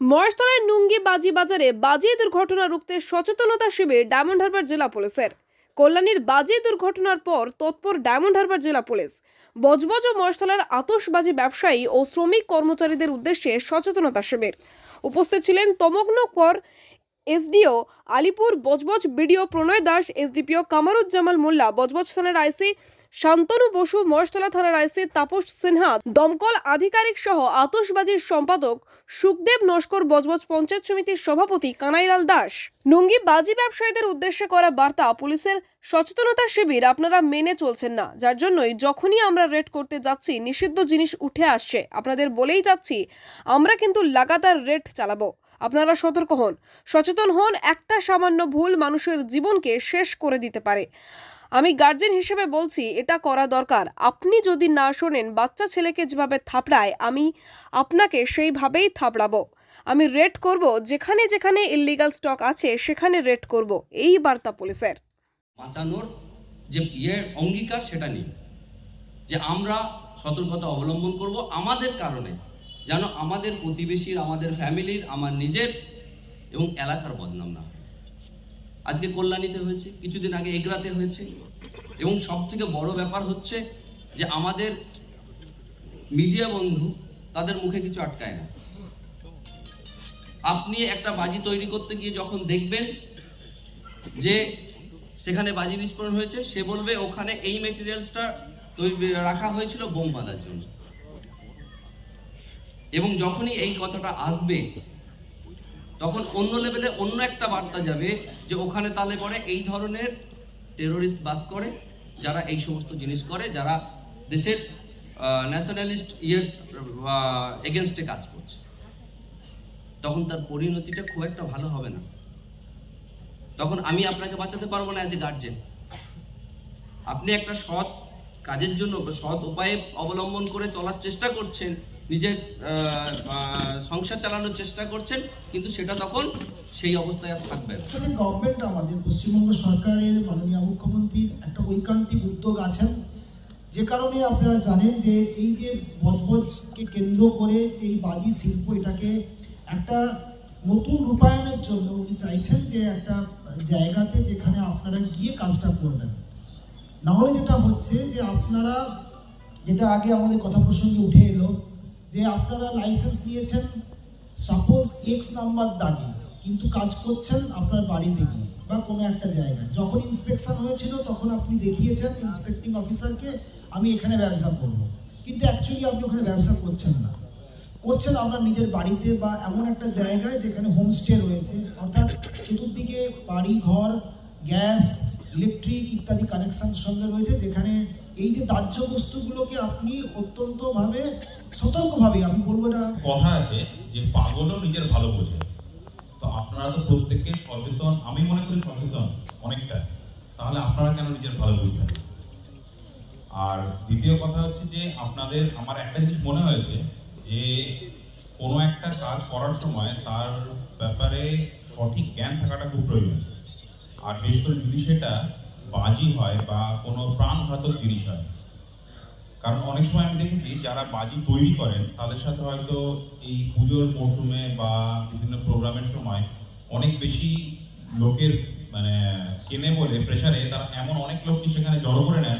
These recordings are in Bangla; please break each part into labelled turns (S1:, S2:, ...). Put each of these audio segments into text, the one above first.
S1: মহেশতলায় নুঙ্গি বাজি বাজারে বাজি দুর্ঘটনা রুখতে সচেতনতা শিবির ডায়মন্ড হারবার জেলা পুলিশের। কল্যাণীর বাজি দুর্ঘটনার পর তৎপর ডায়মন্ড হারবার জেলা পুলিশ। বজবজ ও মহেশতলার আতশবাজি ব্যবসায়ী ও শ্রমিক কর্মচারীদের উদ্দেশ্যে সচেতনতা শিবির। উপস্থিত ছিলেন তমগ্নকর SDO Alipore Budge Budge BDO Pranay Das, SDPO Kamaruzzamal Molla, Budge Budge থানার আইসি শান্তনু বসু, মহেশতলা থানার আইসি তাপস সিনহা, দমকল আধিকারিক সহ আতশবাজির সম্পাদক সুখদেব নস্কর, বজবজ পঞ্চায়েত সমিতির সভাপতি কানাইলাল দাস। নুঙ্গি বাজি ব্যবসায়ীদের উদ্দেশ্যে করা বার্তা পুলিশের সচেতনতা শিবির আপনারা মেনে চলছেন না, যার জন্যই যখনই আমরা রেড করতে যাচ্ছি, নিষিদ্ধ জিনিস উঠে আসছে। আপনাদের বলেই যাচ্ছি, আমরা কিন্তু লাগাতার রেড চালাবো। আপনারা সতর্ক হন। সচেতন হন, একটা সামান্য ভুল মানুষের জীবনকে শেষ করে দিতে পারে। আমি গার্জেন হিসেবে বলছি, এটা করা দরকার। আপনি যদি না শোনেন, বাচ্চা ছেলেকে যেভাবে থাপড়ায়, আমি আপনাকে সেইভাবেই থাপড়াবো। আমি রেড করব, যেখানে যেখানে ইলিগাল স্টক আছে, সেখানে রেড করব। এই বার্তা পুলিশের।
S2: বাঁচানোর যে ইয়ে অঙ্গীকার, সেটা নেই যে আমরা সতর্কতা অবলম্বন করব আমাদের কারণে। যেন আমাদের প্রতিবেশীর, আমাদের ফ্যামিলির, আমার নিজের এবং এলাকার বদনাম না। আজকে কল্যাণীতে হয়েছে, কিছুদিন আগে এগরাতে হয়েছে এবং সব থেকে বড় ব্যাপার হচ্ছে যে আমাদের মিডিয়া বন্ধু তাদের মুখে কিছু আটকায় না আপনি একটা বাজি তৈরি করতে গিয়ে যখন দেখবেন যে সেখানে বাজি বিস্ফোরণ হয়েছে, সে বলবে ওখানে এই মেটেরিয়ালসটা তৈরি, রাখা হয়েছিল বোম বাঁধার জন্য এবং যখনই এই কথাটা আসবে, তখন অন্য লেভেলে অন্য একটা বার্তা যাবে যে ওখানে তাহলে পরে এই ধরনের টেরোরিস্ট বাস করে, যারা এই সমস্ত জিনিস করে, যারা দেশের ন্যাশনালিস্ট ইয়ের এগেনস্টে কাজ করছে। তখন তার পরিণতিটা খুব একটা ভালো হবে না। তখন আমি আপনাকে বাঁচাতে পারব না অ্যাজ এ গার্জেন আপনি একটা সৎ কাজের জন্য সৎ উপায়ে অবলম্বন করে চলার চেষ্টা করছেন নিজের সংসার চালানোর চেষ্টা করছেন, কিন্তু সেটা তখন সেই অবস্থায় আর থাকবে
S3: গভর্নমেন্ট আমাদের পশ্চিমবঙ্গ সরকারের মাননীয় মুখ্যমন্ত্রীর একটা ঐকান্তিক উদ্যোগ আছেন। যে কারণে আপনারা জানেন যে এই যে বজবজকে কেন্দ্র করে যে এই বাজি শিল্প, এটাকে একটা নতুন রূপায়ণের জন্য উনি চাইছেন যে একটা জায়গাতে যেখানে আপনারা গিয়ে কাজটা করবেন। নাহলে যেটা হচ্ছে যে আপনারা, যেটা আগে আমাদের কথা প্রসঙ্গে উঠে এলো যে আপনারা লাইসেন্স নিয়েছেন সাপোজ এক্স নাম্বার দাগি, কিন্তু কাজ করছেন আপনার বাড়িতে গিয়ে বা কোনো একটা জায়গায়। যখন ইন্সপেকশন হয়েছিল, তখন আপনি দেখিয়েছেন ইন্সপেক্টিং অফিসারকে আমি এখানে ব্যবসা করব। কিন্তু অ্যাকচুয়ালি আপনি ওখানে ব্যবসা করছেন না। করছেন আপনার নিজের বাড়িতে বা এমন একটা জায়গায় যেখানে হোমস্টে রয়েছে, অর্থাৎ চতুর্দিকে বাড়ি, ঘর গ্যাস ইলেকট্রিক ইত্যাদি কানেকশন সঙ্গে রয়েছে, যেখানে এই যে দাহ্য বস্তুগুলোকে আপনি অত্যন্তভাবে সতর্কভাবে, আমি বলব এটা
S4: কথা আছে যে পাগলও নিজের ভালো বোঝে। তো আপনারা তো প্রত্যেকে সচেতন, আমি মনে করি সচেতন অনেকটা। তাহলে আপনারা কেন নিজের ভালো বুঝবেন? আর দ্বিতীয় কথা হচ্ছে যে আপনাদের, আমার একটা জিনিস মনে হয়েছে যে কোনো একটা কাজ করার সময় তার ব্যাপারে সঠিক জ্ঞান থাকাটা খুব প্রয়োজন। আর বিশেষ করে যদি সেটা বাজি হয় বা কোনো প্রাণঘাতক জিনিস হয়। কারণ অনেক সময় আমি দেখেছি, যারা বাজি তৈরি করেন, তাদের সাথে হয়তো এই পুজোর মরশুমে বা বিভিন্ন প্রোগ্রামের সময় অনেক বেশি লোকের মানে কেনে বলে প্রেশারে তারা এমন অনেক লোককে সেখানে জড়ো করে নেন,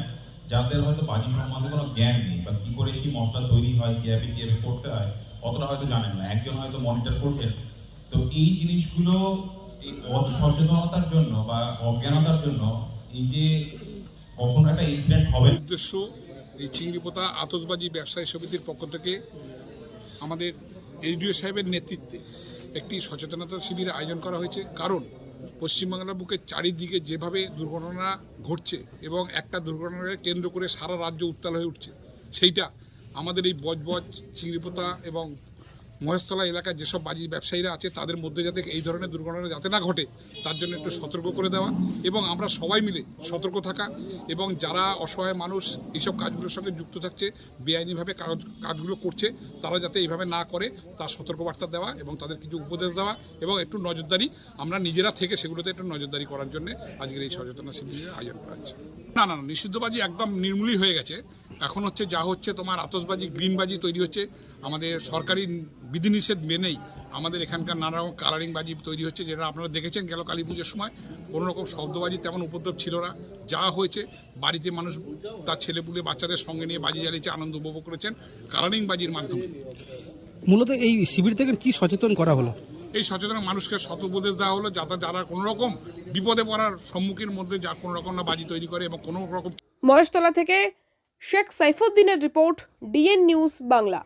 S4: যাদের হয়তো বাজি সম্বন্ধে কোনো জ্ঞান নেই বা কি করে কি মশলা তৈরি হয় কীভাবে কীভাবে করতে হয়, অতটা হয়তো জানেন না। একজন হয়তো মনিটর করছেন। তো এই জিনিসগুলো এই অসচেতনতার জন্য বা অজ্ঞানতার জন্য
S5: উদ্দেশ্য এই চিংড়িপোতা আতসবাজি ব্যবসায়ী সমিতির পক্ষ থেকে আমাদের এসডিও সাহেবের নেতৃত্বে একটি সচেতনতা শিবিরের আয়োজন করা হয়েছে। কারণ পশ্চিমবাংলার বুকে চারিদিকে যেভাবে দুর্ঘটনা ঘটছে এবং একটা দুর্ঘটনাকে কেন্দ্র করে সারা রাজ্য উত্তাল হয়ে উঠছে, সেইটা আমাদের এই বজবজ চিংড়িপোতা এবং মহেশতলা এলাকার যেসব বাজি ব্যবসায়ীরা আছে, তাদের মধ্যে যাতে এই ধরনের দুর্ঘটনা যাতে না ঘটে, তার জন্য একটু সতর্ক করে দেওয়া এবং আমরা সবাই মিলে সতর্ক থাকা এবং যারা অসহায় মানুষ এইসব কাজগুলোর সঙ্গে যুক্ত থাকছে, বেআইনিভাবে কাজগুলো করছে, তারা যাতে এইভাবে না করে, তার সতর্কবার্তা দেওয়া এবং তাদের কিছু উপদেশ দেওয়া এবং একটু নজরদারি, আমরা নিজেরা থেকে সেগুলোতে একটু নজরদারি করার জন্য আজকের এই সচেতনতা শিবিরের আয়োজন করা হচ্ছে। না না না, নিষিদ্ধবাজি একদম নির্মূলই হয়ে গেছে। এখন হচ্ছে যা হচ্ছে তোমার আতসবাজি গ্রিনবাজি তৈরি হচ্ছে। আমাদের সরকারি বিধিনিষেধ মেনেই আমাদের এখানকার নানা রকম কালারিং বাজি তৈরি হচ্ছে যেটা আপনারা দেখেছেন গেল কালী পুজোর সময়। কোনো রকম শব্দবাজি তেমন উপদ্রব ছিল না। যা হয়েছে বাড়িতে মানুষ তার ছেলেপুলে বাচ্চাদের সঙ্গে নিয়ে বাজি জ্বালিয়েছে আনন্দ উপভোগ করেছেন কালারিং বাজির মাধ্যমে।
S6: মূলত এই শিবির থেকে কি সচেতন করা হলো?
S5: এই সচেতন মানুষকে শত উপদেশ দেওয়া হলো যাতে যারা কোনো রকম বিপদে পড়ার সম্মুখীন মধ্যে যা কোনো রকম না বাজি তৈরি করে এবং কোনো রকম
S1: মহেশতলা থেকে শেখ সাইফুদ্দিনের রিপোর্ট ডিএন নিউজ বাংলা।